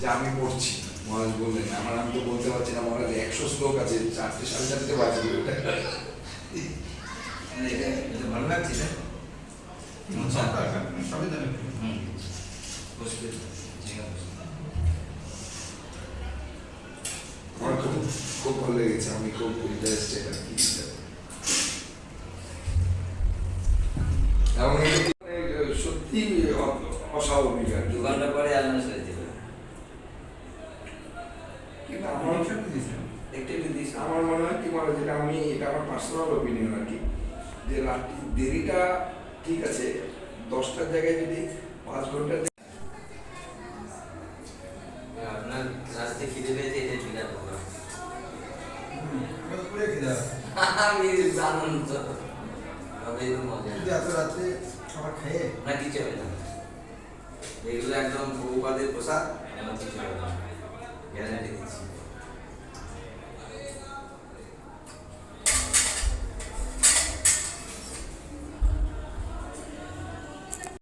যে আমি পড়ছি। মহারাজ বললেন আমার আমি তো বলতে পারছি না মহারাজ একশো শ্লোক আছে চারটে সাড়ে চারটে বাজে। মানে ভালো লাগছে না সবই জানি হুম। বসবে জায়গা বসবে আমার খুব খুব ভালো লেগেছে আমি খুব ইন্টারেস্টেড আর কি এবং এটা কি মানে সত্যি অস্বাভাবিক আর দু ঘণ্টা পরে আলোচনা আমার আমার আমার মনে হয় কি মানে যেটা আমি এটা আমার পার্সোনাল ওপিনিয়ন আর কি। যে রাত্রি দেরিটা ঠিক আছে দশটার জায়গায় যদি পাঁচ ঘণ্টা আপনার রাস্তায় খিদে পেয়েছে এটা বিরাট আমি আনন্দ তবে মজা। এত রাত্রে খাবার খেয়ে না কিছু হবে না। এগুলো একদম বহুপাদের পোশাক কিছু হবে দিচ্ছি